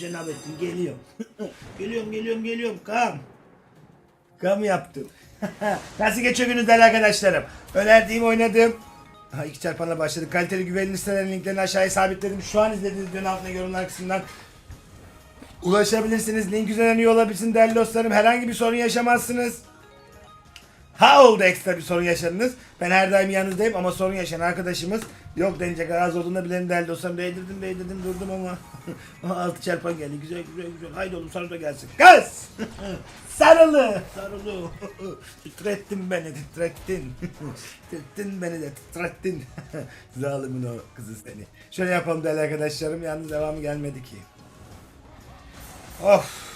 Cenabettin geliyorum. geliyorum geliyorum geliyorum kam. Kam yaptım. Nasıl geçiyor gününüz arkadaşlarım? Önerdiğim oynadım. Ha, iki çarpanla başladık. Kaliteli güvenilir sitelerin linklerini aşağıya sabitledim. Şu an izlediğiniz videonun altına yorumlar kısmından ulaşabilirsiniz. Link üzerinden üye olabilirsiniz değerli dostlarım. Herhangi bir sorun yaşamazsınız. Ha oldu ekstra bir sorun yaşadınız. Ben her daim yanınızdayım ama sorun yaşayan arkadaşımız yok denecek az olduğunda bilelim değerli dostlarım. Değdirdim değdirdim durdum ama. Aha, Altı çarpan geldi. Güzel güzel güzel. Haydi oğlum sarı da gelsin. Kız! Sarılı! Sarılı! titrettin beni titrettin. titrettin beni de titrettin. Zalimin o kızı seni. Şöyle yapalım değerli arkadaşlarım. Yalnız devamı gelmedi ki. Of.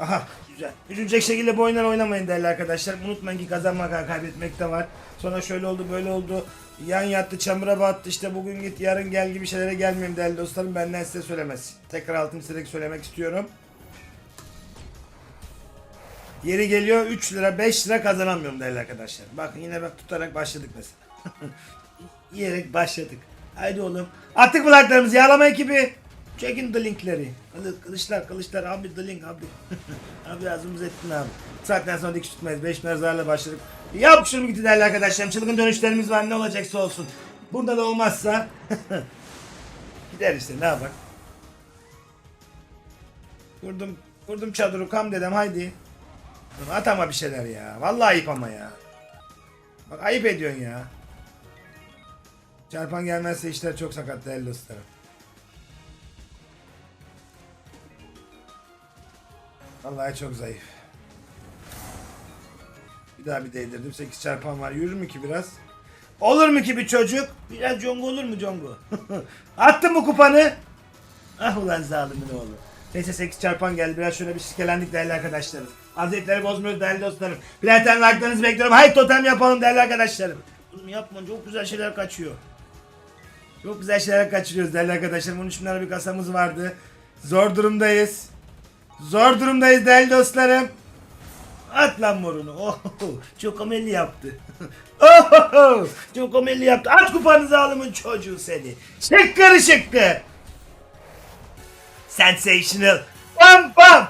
Aha güzel. Üzülecek şekilde bu oyunları oynamayın değerli arkadaşlar. Unutmayın ki kazanmak kaybetmek de var. Sonra şöyle oldu böyle oldu. Yan yattı çamura battı işte bugün git yarın gel gibi şeylere gelmeyeyim değerli dostlarım. Benden size söylemez. Tekrar altını çizerek söylemek istiyorum. Yeri geliyor 3 lira 5 lira kazanamıyorum değerli arkadaşlar. Bakın yine bak tutarak başladık mesela. Yiyerek başladık. Haydi oğlum. Attık kulaklarımızı yağlama ekibi. Çekin the linkleri. Kılı- Kılıçlar kılıçlar abi the link abi. abi ağzımız ettin abi. Saatten sonra dikiş tutmayız. 5 mezarla başladık. Yap şunu gitti değerli arkadaşlarım. Çılgın dönüşlerimiz var ne olacaksa olsun. Burada da olmazsa gider işte ne yapar. Vurdum, vurdum çadırı kam dedem haydi. At ama bir şeyler ya. Vallahi ayıp ama ya. Bak ayıp ediyorsun ya. Çarpan gelmezse işler çok sakat değerli dostlarım. Vallahi çok zayıf. Bir daha bir değdirdim. 8 çarpan var. Yürür mü ki biraz? Olur mu ki bir çocuk? Biraz congo olur mu congo? Attın mı kupanı? Ah ulan zalimin oğlu. Neyse 8 çarpan geldi. Biraz şöyle bir şikelendik değerli arkadaşlarım. Hazretleri bozmuyoruz değerli dostlarım. Tane like'larınızı bekliyorum. Haydi totem yapalım değerli arkadaşlarım. Oğlum yapma çok güzel şeyler kaçıyor. Çok güzel şeyler kaçırıyoruz değerli arkadaşlarım. 13 bin lira bir kasamız vardı. Zor durumdayız. Zor durumdayız değerli dostlarım. At lan morunu. Oh, çok amelli yaptı. Oh, çok amelli yaptı. At kupanızı alımın çocuğu seni. Şıkkırı şıkkı. Sensational. Bam bam.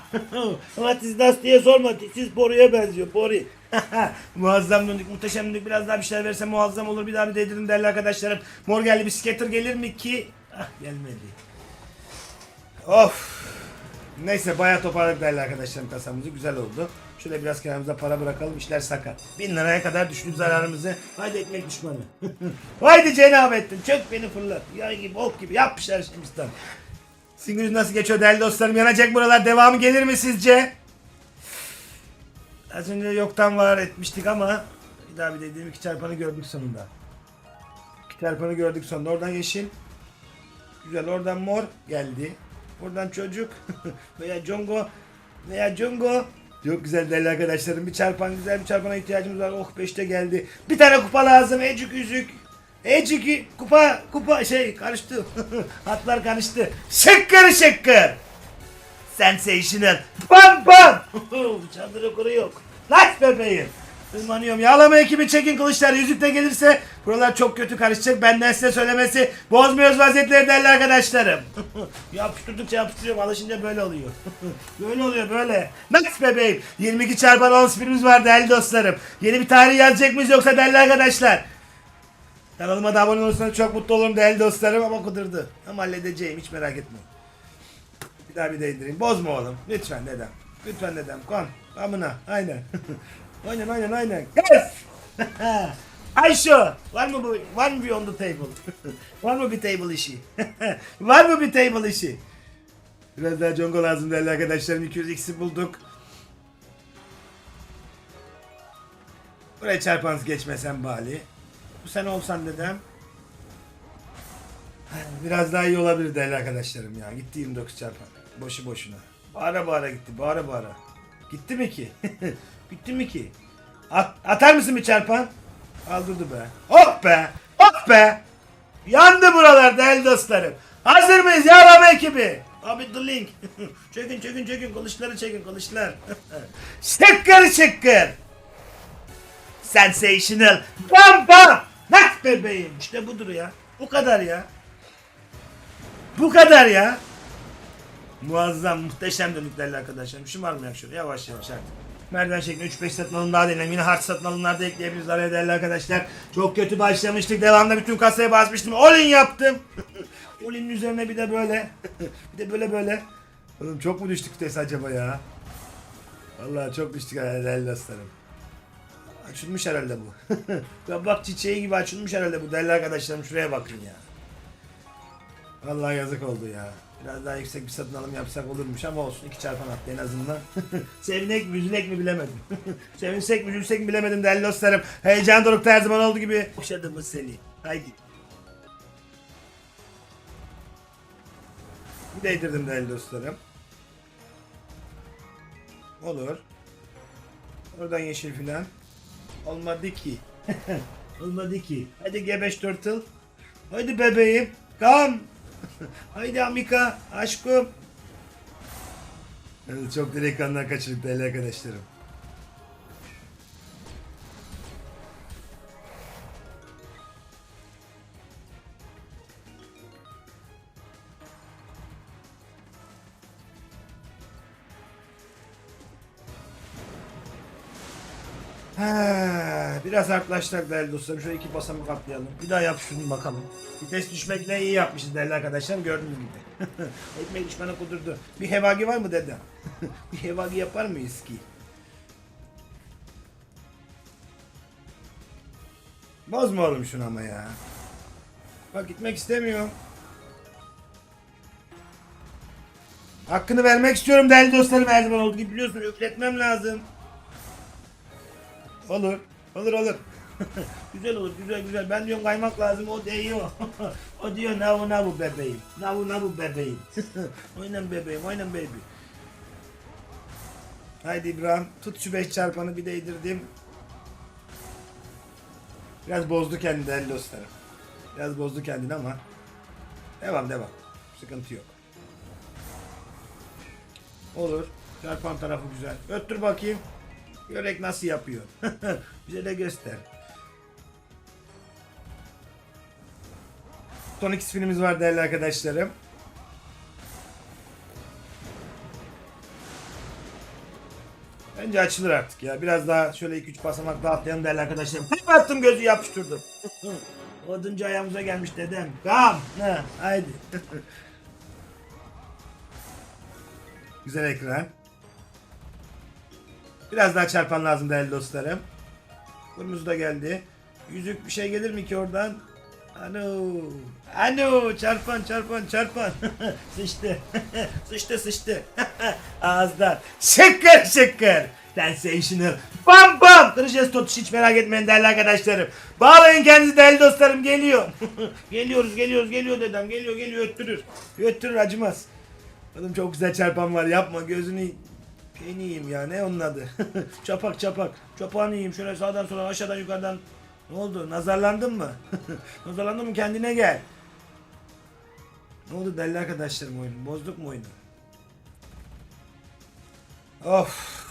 What is that diye sorma. Siz Boru'ya benziyor. Boru. muazzam döndük. Muhteşem döndük. Biraz daha bir şeyler verse muazzam olur. Bir daha bir değdirin değerli arkadaşlarım. Mor geldi. Bir skater gelir mi ki? Ah gelmedi. Of. Neyse bayağı toparladık değerli arkadaşlarım kasamızı. Güzel oldu. Şöyle biraz kenarımıza para bırakalım. işler sakat. Bin liraya kadar düştük zararımızı. Haydi ekmek düşmanı. Haydi Cenabettin. Çök beni fırlat. Yay gibi ok gibi yapmışlar şimdiden. Singülüz nasıl geçiyor değerli dostlarım? Yanacak buralar. Devamı gelir mi sizce? Az önce yoktan var etmiştik ama bir daha bir dediğim iki çarpanı gördük sonunda. İki çarpanı gördük sonunda. Oradan yeşil. Güzel oradan mor geldi. Oradan çocuk veya Congo veya Congo. Çok güzel değerli arkadaşlarım. Bir çarpan güzel bir çarpana ihtiyacımız var. Oh 5'te geldi. Bir tane kupa lazım. Ecik yüzük. Ecik kupa kupa şey karıştı. Hatlar karıştı. Şıkkır şıkkır. Sensational. Bam bam. Çadırı kuru yok. Nice bebeğim. Tırmanıyorum. Yağlama ekibi çekin kılıçlar. Yüzük de gelirse buralar çok kötü karışacak. Benden size söylemesi. Bozmuyoruz vaziyetleri değerli arkadaşlarım. Yapıştırdıkça yapıştırıyorum. Alışınca böyle oluyor. böyle oluyor böyle. Nice bebeğim. 22 çarpan 10 spirimiz var değerli dostlarım. Yeni bir tarih yazacak mıyız yoksa değerli arkadaşlar? Kanalıma da abone olursanız çok mutlu olurum değerli dostlarım ama kudurdu. Ama halledeceğim hiç merak etmeyin. Bir daha bir değdireyim. Bozma oğlum. Lütfen dedem. Lütfen dedem. Kon. Amına. Aynen. aynen aynen aynen. Yes! Ayşo. Var mı bu? Var mı bir on the table? var mı bir table işi? var mı bir table işi? Biraz daha congo lazım değerli arkadaşlarım. 200 x'i bulduk. Buraya çarpanız geçmesen bari. Bu sen olsan dedem. Biraz daha iyi olabilir değerli arkadaşlarım ya. Gitti 29 çarpan. Boşu boşuna. Bağıra bağıra gitti. Bağıra bağıra. Gitti mi ki? Gitti mi ki? At, atar mısın bir çarpan? Aldırdı be. Hop be. Hop be. Yandı buralar değerli dostlarım. Hazır mıyız yağlama ekibi? Abi the link. çekin çekin çekin kılıçları çekin kılıçlar. şıkkır şıkkır. Sensational. Bam bam. Nak bebeğim. İşte budur ya. Bu kadar ya. Bu kadar ya. Muazzam, muhteşem değerli arkadaşlarım. Şımarmayak şöyle yavaş yavaş artık. Merdiven şeklinde 3-5 satın alın daha deneyelim. Yine hard satın alımlar da ekleyebiliriz araya değerli arkadaşlar. Çok kötü başlamıştık. Devamında bütün kasaya basmıştım. Olin yaptım. Olin'in üzerine bir de böyle. bir de böyle böyle. Oğlum çok mu düştük vites acaba ya? Vallahi çok düştük herhalde dostlarım. Açılmış herhalde bu. Kabak çiçeği gibi açılmış herhalde bu değerli arkadaşlarım. Şuraya bakın ya. Vallahi yazık oldu ya. Biraz daha yüksek bir satın alım yapsak olurmuş ama olsun iki çarpan attı en azından. Sevinek mi üzülek mi bilemedim. Sevinsek mi üzülsek mi bilemedim değerli dostlarım. Heyecan dorukta her zaman olduğu gibi. Boşadığımız seni. Haydi. Bir değdirdim değerli dostlarım. Olur. Oradan yeşil filan. Olmadı ki. Olmadı ki. Hadi gebeş turtle. Hadi bebeğim. Kam. Haydi Amika. Aşkım. Evet, çok direkt kandan kaçırdık değerli arkadaşlarım. Ha, biraz yaklaştık değerli dostlarım. Şöyle iki basamak atlayalım. Bir daha yap şunu bakalım. Vites düşmekle iyi yapmışız değerli arkadaşlar. Gördüğünüz gibi. Ekmek düşmanı kudurdu. Bir hevagi var mı dedem? bir hevagi yapar mıyız ki? Bozma oğlum şunu ama ya. Bak gitmek istemiyorum. Hakkını vermek istiyorum değerli dostlarım her zaman olduğu gibi biliyorsun üfletmem lazım. Olur. Olur olur. güzel olur güzel güzel. Ben diyorum kaymak lazım o değiyor. o diyor navu navu bebeğim. Navu navu bebeğim. oynan bebeğim oynan baby. Haydi İbrahim tut şu 5 çarpanı bir değdirdim. Biraz bozdu kendini değerli dostlarım. Biraz bozdu kendini ama. Devam devam. Sıkıntı yok. Olur. Çarpan tarafı güzel. Öttür bakayım. Görek nasıl yapıyor. Bize de göster. Son X filmimiz var değerli arkadaşlarım. Bence açılır artık ya. Biraz daha şöyle 2-3 basamak daha atlayalım değerli arkadaşlarım. Hep attım gözü yapıştırdım. Oduncu ayağımıza gelmiş dedem. Kam. Ha, haydi. Güzel ekran. Biraz daha çarpan lazım değerli dostlarım. Kırmızı da geldi. Yüzük bir şey gelir mi ki oradan? Ano. Ano. Çarpan çarpan çarpan. sıçtı. sıçtı sıçtı. Ağızdan. Şıkkır şıkkır. Sensational. Bam bam. Kıracağız totuş hiç merak etmeyin değerli arkadaşlarım. Bağlayın kendinizi değerli dostlarım geliyor. geliyoruz geliyoruz geliyor dedem geliyor geliyor öttürür. Öttürür acımaz. Oğlum çok güzel çarpan var yapma gözünü Şeyini yiyeyim ya ne onun adı? çapak çapak. Çapağını yiyeyim şöyle sağdan sola aşağıdan yukarıdan. Ne oldu? Nazarlandın mı? Nazarlandın mı kendine gel. Ne oldu değerli arkadaşlarım oyunu? Bozduk mu oyunu? Of.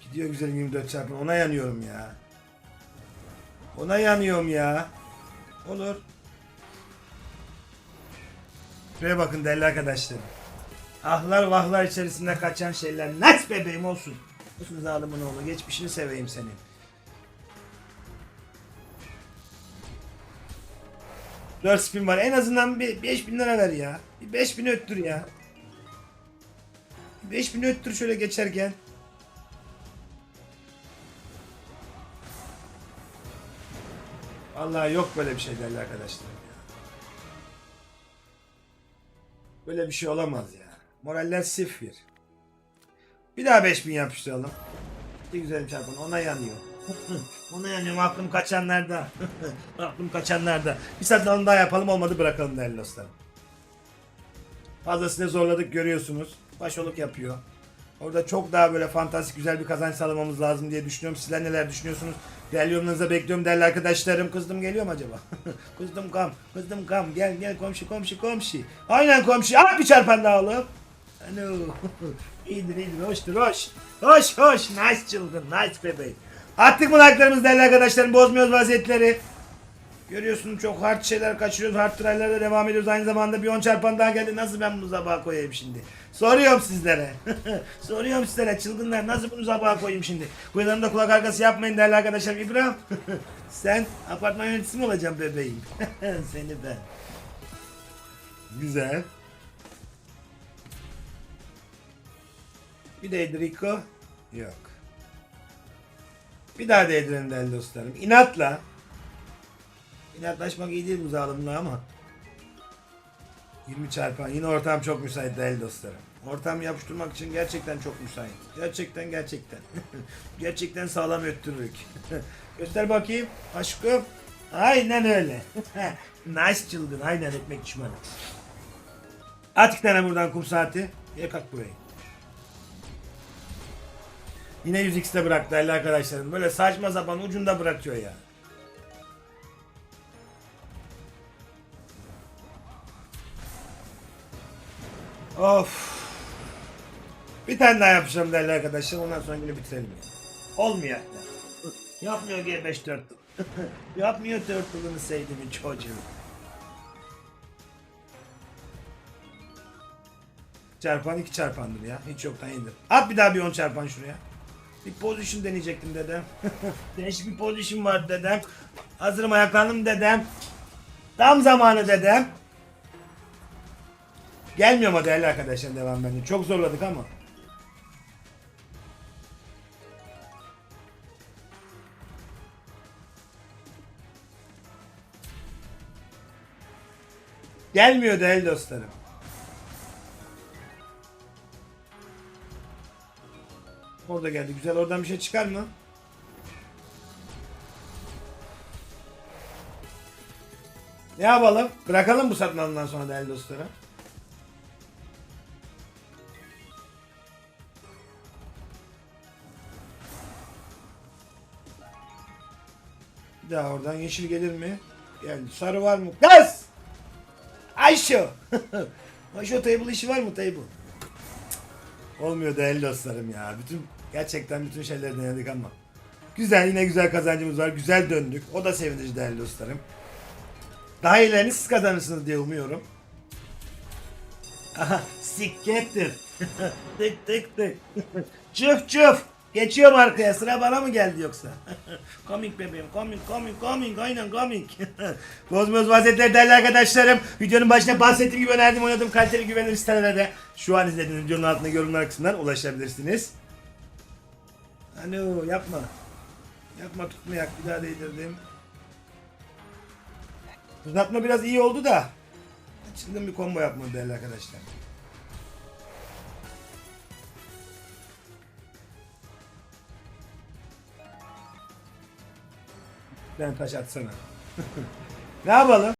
Gidiyor güzel 24 çarpı. Ona yanıyorum ya. Ona yanıyorum ya. Olur. Şuraya bakın değerli arkadaşlarım. Ahlar vahlar içerisinde kaçan şeyler. Nice bebeğim olsun. Olsun zalimin oğlu. Geçmişini seveyim senin. Dört spin var. En azından bir 5000 lira ver ya. Bir 5000 öttür ya. Bir 5000 öttür şöyle geçerken. Vallahi yok böyle bir şey değerli arkadaşlar. Böyle bir şey olamaz ya. Moraller sıfır. Bir daha 5000 yapıştıralım. Bir güzel çarpın ona yanıyor. ona yanıyor aklım kaçanlarda. aklım kaçanlarda. Bir satın daha yapalım olmadı bırakalım değerli dostlarım. Fazlasıyla zorladık görüyorsunuz. Başoluk yapıyor. Orada çok daha böyle fantastik güzel bir kazanç sağlamamız lazım diye düşünüyorum. Sizler neler düşünüyorsunuz? Değerli yorumlarınızı bekliyorum değerli arkadaşlarım. Kızdım geliyor mu acaba? kızdım kam, kızdım kam. Gel gel komşu komşu komşu. Aynen komşu. At bir çarpan daha oğlum. Ano. iyidir iyidir hoştur hoş. Hoş hoş. Nice children. Nice bebeğim. Attık mı like'larımızı değerli arkadaşlarım. Bozmuyoruz vaziyetleri. Görüyorsunuz çok hard şeyler kaçırıyoruz. Hard try'larla devam ediyoruz. Aynı zamanda bir 10 çarpan daha geldi. Nasıl ben bunu zabağa koyayım şimdi? Soruyorum sizlere. Soruyorum sizlere çılgınlar. Nasıl bunu zabağa koyayım şimdi? Bu yanımda kulak arkası yapmayın değerli arkadaşlar. İbrahim. Sen apartman yöneticisi mi olacaksın bebeğim? Seni ben. Güzel. Bir de Edrico. Yok. Bir daha değdirin değerli dostlarım. İnatla. İnatlaşmak iyi değil bu zalimle ama. 20 çarpan. Yine ortam çok müsait değerli dostlarım. Ortam yapıştırmak için gerçekten çok müsait. Gerçekten gerçekten. gerçekten sağlam öttürürük. Göster bakayım. Aşkım. Aynen öyle. nice çılgın. Aynen ekmek düşmanı. At iki tane buradan kum saati. Ye kalk burayı. Yine 100x'te bıraktı değerli arkadaşlarım. Böyle saçma sapan ucunda bırakıyor ya. Of. Bir tane daha yapacağım değerli arkadaşlar. Ondan sonra yine bitirelim. ya. Olmuyor. Yapmıyor G5 Turtle. Yapmıyor Turtle'ını sevdiğimi çocuğu. Çarpan iki çarpandır ya. Hiç yoktan iyidir. At bir daha bir 10 çarpan şuraya. Bir pozisyon deneyecektim dedem. Değişik bir pozisyon var dedem. Hazırım ayaklandım dedem. Tam zamanı dedem. Gelmiyor mu değerli arkadaşlar devam bence. Çok zorladık ama. Gelmiyor değerli dostlarım. Orada geldi. Güzel. Oradan bir şey çıkar mı? Ne yapalım? Bırakalım bu satmanından sonra değerli dostlara. Bir daha oradan yeşil gelir mi? Geldi. Sarı var mı? Kız! Ayşo! Ayşo table işi var mı table? Olmuyor değerli dostlarım ya. Bütün gerçekten bütün şeyleri denedik ama. Güzel yine güzel kazancımız var. Güzel döndük. O da sevindirici değerli dostlarım. Daha iyilerini siz kazanırsınız diye umuyorum. Aha sikettir. tık tık tık. çıf çıf. Geçiyorum arkaya. Sıra bana mı geldi yoksa? coming bebeğim. Coming, coming, coming. Aynen coming. Bozmuyoruz vaziyetleri değerli arkadaşlarım. Videonun başında bahsettiğim gibi önerdiğim oynadığım kaliteli güvenilir sitelere de şu an izlediğiniz videonun altında yorumlar kısmından ulaşabilirsiniz. Alo yapma. Yapma tutmayak bir daha değdirdim. Uzatma biraz iyi oldu da. Çılgın bir combo yapmadı değerli arkadaşlar. Ben taş atsana. ne yapalım?